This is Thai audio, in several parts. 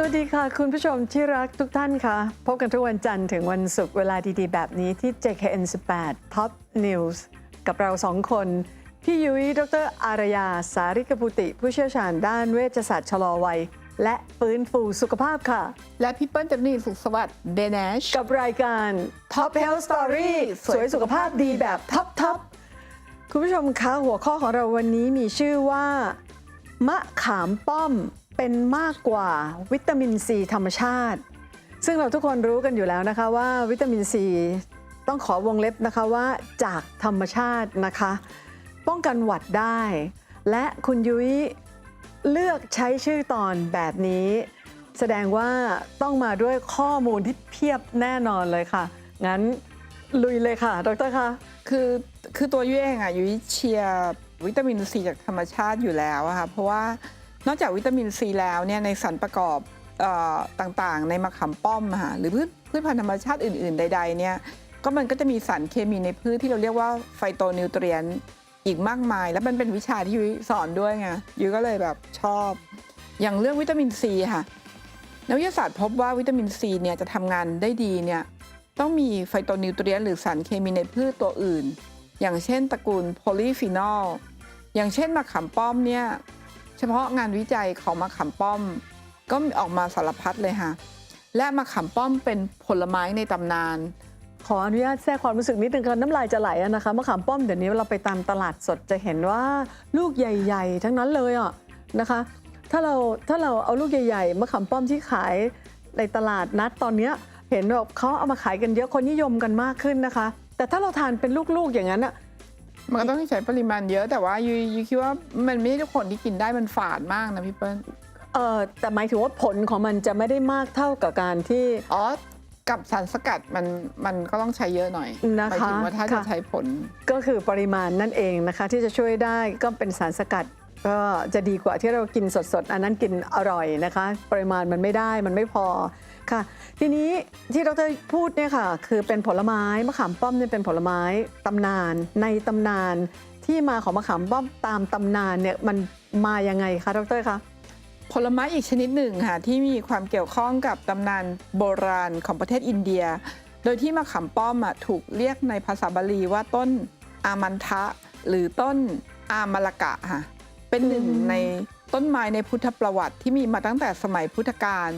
สวัสดีค่ะ คุณผู้ชมที่รักทุกท่านค่ะ พบกันทุกวันจันทร์ถึงวันศุกร์เวลาดีๆ แบบนี้ที่ JKN 18 Top News กับเราสองคน พี่ยุ้ยดรอารยา สาริกบุติ ผู้เชี่ยวชาญด้านเวชศาสตร์ชะลอวัย และฟื้นฟูสุขภาพค่ะ และพี่เปิ้ลจำนีสุขสวัสดิ์เดนชกับรายการ Top Health Story สวยสุขภาพดีแบบท็อปทอปคุณผู้ชมคะหัวข้อของเราวันนี้มีชื่อว่ามะขามป้อม เป็นมากกว่าวิตามินซีธรรมชาติ ซึ่งเราทุกคนรู้กันอยู่แล้วนะคะว่าวิตามินซีต้องขอวงเล็บนะคะว่าจากธรรมชาตินะคะ ป้องกันหวัดได้ และคุณยุ้ยเลือกใช้ชื่อตอนแบบนี้ แสดงว่าต้องมาด้วยข้อมูลที่เพียบแน่นอนเลยค่ะ งั้นลุยเลยค่ะ ดรคะ คือ คือตัวยุ้ยเองอะยุ้ยเชียร์วิตามินซีจากธรรมชาติอยู่แล้วอะค่ะ เพราะว่า นอกจากวิตามินซีแล้วเนี่ยในสารประกอบออต่างๆ ในมะขามป้อมค่ะหรือพืชพืชพันธุ์ธรรมชาติอื่น ๆ ใด ๆ เนี่ยก็มันก็จะมีสารเคมีในพืชที่เราเรียกว่าไฟโตนิวเทรียนอีกมากมาย แล้วมันเป็นวิชาที่ยุ้ยสอนด้วยไงยุ้ยก็เลยแบบชอบ อย่างเรื่องวิตามินซีค่ะนักวิทยาศาสตร์พบว่าวิตามินซีเนี่ยจะทำงานได้ดีเนี่ยต้องมีไฟโตนิวเทรียนหรือสารเคมีในพืชตัวอื่น อย่างเช่นตระกูลโพลีฟีนอลอย่างเช่นมะขามป้อมเนี่ย เฉพาะงานวิจัยของมะขามป้อม ก็มีออกมาสารพัดเลยค่ะ และมะขามป้อมเป็นผลไม้ในตำนาน ขออนุญาตแทรกความรู้สึกนิดนึงค่ะน้ำลายจะไหลอะนะคะมะขามป้อมเดี๋ยวนี้เราไปตามตลาดสดจะเห็นว่าลูกใหญ่ ๆ ทั้งนั้นเลยอะนะคะ ถ้าเราถ้าเราเอาลูกใหญ่ๆมะขามป้อมที่ขายในตลาดนัดตอนนี้เห็นแบบเขาเอามาขายกันเยอะคนนิยมกันมากขึ้นนะคะ แต่ถ้าเราทานเป็นลูกๆอย่างนั้นอะ มันก็ต้องใช้ปริมาณเยอะแต่ว่ายูยูคิดว่ามันไม่ใช่ทุกคนที่กินได้มันฝาดมากนะพี่เปิ้ลเออแต่หมายถึงว่าผลของมันจะไม่ได้มากเท่ากับการที่ อ๋อ กับสารสกัดมันมันก็ต้องใช้เยอะหน่อยนะคะหมายถึงว่าถ้าจะค่ะใช้ผล ก็คือปริมาณนั่นเองนะคะ ที่จะช่วยได้ก็เป็นสารสกัด ก็จะดีกว่าที่เรากินสดๆ อันนั้นกินอร่อยนะคะ ปริมาณมันไม่ได้มันไม่พอค่ะ ทีนี้ที่ดรพูดเนี่ยค่ะ คือเป็นผลไม้มะขามป้อมเนี่ยเป็นผลไม้ตำนาน ในตำนานที่มาของมะขามป้อมตามตำนานเนี่ยมันมายังไงคะดรคะผลไม้อีกชนิดหนึ่งค่ะที่มีความเกี่ยวข้องกับตำนานโบราณของประเทศอินเดีย โดยที่มะขามป้อมอะถูกเรียกในภาษาบาลีว่าต้นอามันทะ หรือต้นอามลกะค่ะ เป็นหนึ่งอืมในต้นไม้ในพุทธประวัติที่มีมาตั้งแต่สมัยพุทธกาล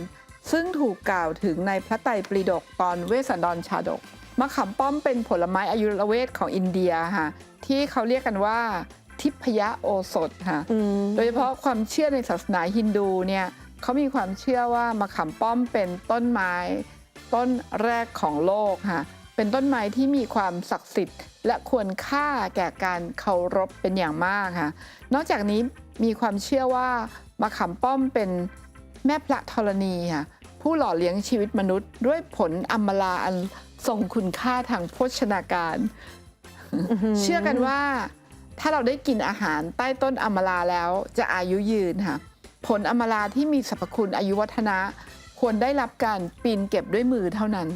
ซึ่งถูกกล่าวถึงในพระไตรปิฎกตอนเวสสันดรชาดกมะขามป้อมเป็นผลไม้อายุรเวทของอินเดียค่ะที่เขาเรียกกันว่า ทิพยโอสถค่ะอืมโดยเฉพาะความเชื่อในศาสนาฮินดูเนี่ยเขามีความเชื่อว่ามะขามป้อมเป็นต้นไม้ ต้นแรกของโลกค่ะ เป็นต้นไม้ที่มีความศักดิ์สิทธิ์ และควรค่าแก่การเคารพเป็นอย่างมากค่ะ นอกจากนี้มีความเชื่อว่ามะขามป้อมเป็นแม่พระธรณีค่ะผู้หล่อเลี้ยงชีวิตมนุษย์ ด้วยผลอัมลาอันทรงคุณค่าทางโภชนาการ เชื่อกันว่า ถ้าเราได้กินอาหารใต้ต้นอมลาแล้วจะอายุยืนค่ะ ผลอมลาที่มีสรรพคุณอายุวัฒนะ ควรได้รับการปีนเก็บด้วยมือเท่านั้น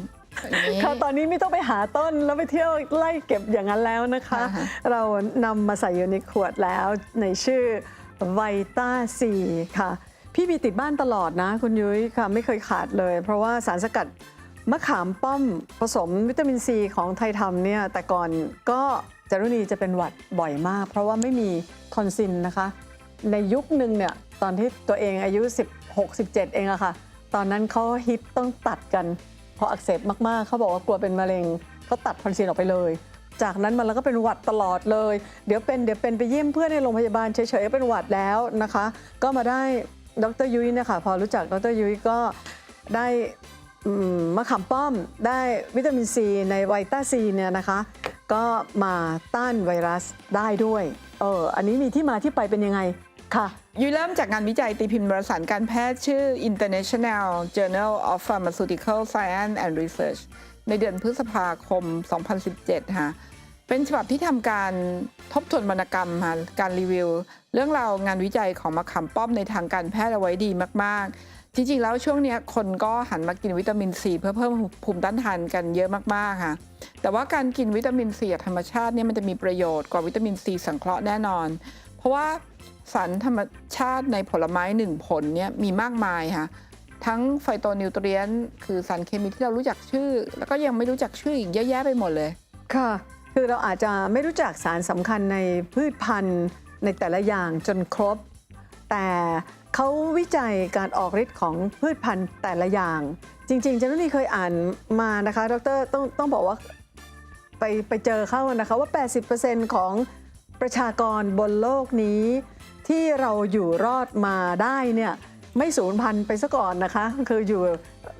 อย่างนี้ ค่ะตอนนี้ไม่ต้องไปหาต้นแล้วไปเที่ยวไล่เก็บอย่างนั้นแล้วนะคะ อ่าฮะ เรานำมาใส่อยู่ในขวดแล้วในชื่อไวต้าซีค่ะ พี่มีติดบ้านตลอดนะ คุณยุ้ยค่ะ ไม่เคยขาดเลย เพราะว่าสารสกัดมะขามป้อมผสมวิตามินซีของไทยทำเนี่ย แต่ก่อนก็จารุณีจะเป็นหวัดบ่อยมาก เพราะว่าไม่มีทอนซินนะคะ ในยุคหนึ่งเนี่ย ตอนที่ตัวเองอายุ 16 17 เองอะค่ะ ตอนนั้นเขาฮิตต้องตัดกันเพราะอักเสบมากๆ เขาบอกว่ากลัวเป็นมะเร็งเขาตัดทอนซิลออกไปเลย จากนั้นมันแล้วก็เป็นหวัดตลอดเลย เดี๋ยวเป็นเดี๋ยวเป็นไปเยี่ยมเพื่อนในโรงพยาบาลเฉยๆเป็นหวัดแล้วนะคะ ก็มาได้ดรยุ้ยเนะคะพอรู้จักดรยุ้ยก็ได้มมะขามป้อมได้วิตามินซีในไวต้าซีเนี่ยนะคะ ก็มาต้านไวรัสได้ด้วยเอออันนี้มีที่มาที่ไปเป็นยังไงค่ะ ยุ้ยเริ่มจากงานวิจัยตีพิมพ์วารสารการแพทย์ชื่อ International Journal of Pharmaceutical Science and Research ในเดือนพฤษภาคม 2017 ค่ะ เป็นฉบับที่ทำการทบทวนวรรณกรรมค่ะการรีวิว เรื่องราวงานวิจัยของมะขามป้อมในทางการแพทย์เอาไว้ดีมาก ๆ จริง ๆ แล้วช่วงนี้คนก็หันมากินวิตามินซีเพื่อเพิ่มภูมิต้านทานกันเยอะมาก ๆ ค่ะ แต่ว่าการกินวิตามินซีจากธรรมชาติเนี่ยมันจะมีประโยชน์กว่าวิตามินซีสังเคราะห์แน่นอน ราะว่าสารธรรมชาติในผลไม้หนึ่งผลเนี่ยมีมากมายค่ะ ทั้งไฟโตนิวเทรียนคือสารเคมีที่เรารู้จักชื่อ แล้วก็ยังไม่รู้จักชื่ออีกเยอะแยะไปหมดเลย ค่ะ คือเราอาจจะไม่รู้จักสารสำคัญในพืชพันธุ์ในแต่ละอย่างจนครบ แต่เขาวิจัยการออกฤทธิ์ของพืชพันธุ์แต่ละอย่าง จริงๆเจนนี่เคยอ่านมานะคะ ดรต้องต้องบอกว่าไปไปเจอเข้านะคะว่า 80%ของ ประชากรบนโลกนี้ที่เราอยู่รอดมาได้เนี่ยไม่สูญพันธุ์ไปซะก่อนนะคะ คืออยู่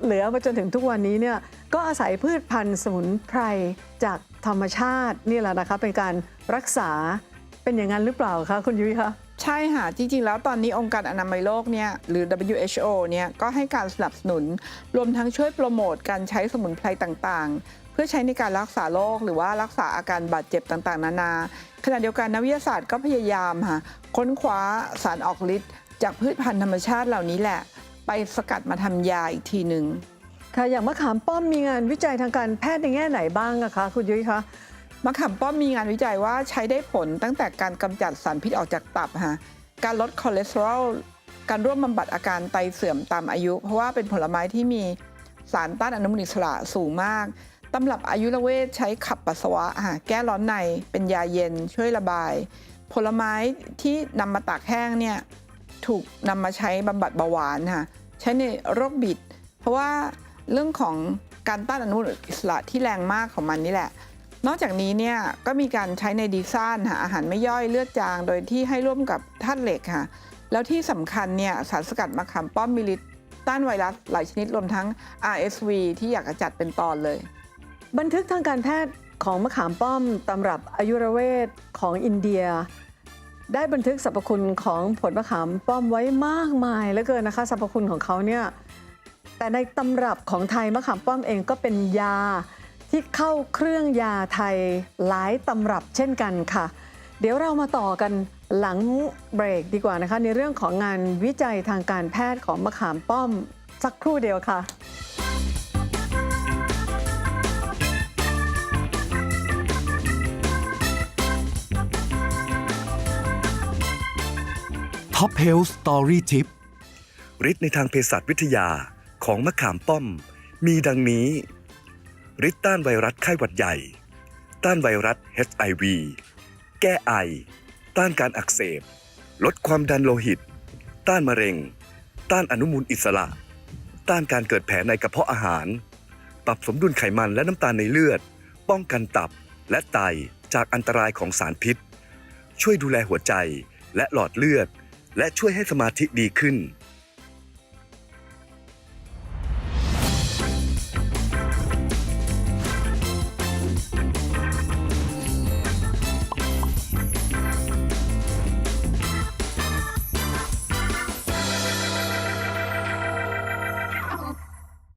เหลือมาจนถึงทุกวันนี้เนี่ยก็อาศัยพืชพันธุ์สมุนไพรจากธรรมชาตินี่แหละนะคะเป็นการรักษาเป็นอย่างนั้นหรือเปล่าคะคุณยุ้ยคะใช่ค่ะ จริง ๆ แล้วตอนนี้องค์การอนามัยโลกเนี่ยหรือ WHO เนี่ยก็ให้การสนับสนุน รวมทั้งช่วยโปรโมทการใช้สมุนไพรต่างๆ พื่อใช้ในการรักษาโรคหรือว่ารักษาอาการบาดเจ็บต่างๆ นานา ขณะเดียวกันนักวิทยาศาสตร์ก็พยายามค่ะค้นคว้าสารออกฤทธิ์จากพืชพันธุ์ธรรมชาติเหล่านี้แหละ ไปสกัดมาทำยาอีกทีหนึ่งค่ะอย่างมะขามป้อมมีงานวิจัยทางการแพทย์ในแง่ไหนบ้างอะคะคุณยุ้ยคะมะขามป้อมมีงานวิจัยว่าใช้ได้ผลตั้งแต่การกำจัดสารพิษออกจากตับค่ะการลดคอเลสเตอรอลการร่วมบำบัดอาการไตเสื่อมตามอายุ เพราะว่าเป็นผลไม้ที่มีสารต้านอนุมูลอิสระสูงมาก ตำรับอายุรเวทใช้ขับปัสสาวะแก้ร้อนในเป็นยาเย็นช่วยระบาย ผลไม้ที่นำมาตากแห้งเนี่ยถูกนำมาใช้บำบัดเบาหวานค่ะใช้ในโรคบิด เพราะว่าเรื่องของการต้านอนุมูลอิสระที่แรงมากของมันนี่แหละ นอกจากนี้เนี่ยก็มีการใช้ในดีซ่านค่ะอาหารไม่ย่อยเลือดจาง โดยที่ให้ร่วมกับธาตุเหล็กค่ะแล้วที่สำคัญเนี่ยสารสกัดมะขามป้อมมีฤทธิ์ต้านไวรัสหลายชนิดรวมทั้ง RSV ที่อยากจะจัดเป็นตอนเลย บันทึกทางการแพทย์ของมะขามป้อมตำรับอายุรเวทของอินเดีย ได้บันทึกสรรพคุณของผลมะขามป้อมไว้มากมายเหลือเกินนะคะ สรรพคุณของเขาเนี่ยแต่ในตำรับของไทยมะขามป้อมเองก็เป็นยาที่เข้าเครื่องยาไทยหลายตำรับเช่นกันค่ะ เดี๋ยวเรามาต่อกันหลังเบรกดีกว่านะคะ ในเรื่องของงานวิจัยทางการแพทย์ของมะขามป้อมสักครู่เดียวค่ะ ท็อปเฮลส์สตอรี่ทิปฤทธิ์ในทางเภสัชวิทยาของมะขามป้อม มีดังนี้ฤทธิ์ต้านไวรัสไข้หวัดใหญ่ ต้านไวรัส HIV แก้ไอ ต้านการอักเสบ ลดความดันโลหิต ต้านมะเร็ง ต้านอนุมูลอิสระ ต้านการเกิดแผลในกระเพาะอาหาร ปรับสมดุลไขมันและน้ำตาลในเลือด ป้องกันตับและไตจากอันตรายของสารพิษ ช่วยดูแลหัวใจและหลอดเลือด และช่วยให้สมาธิดีขึ้น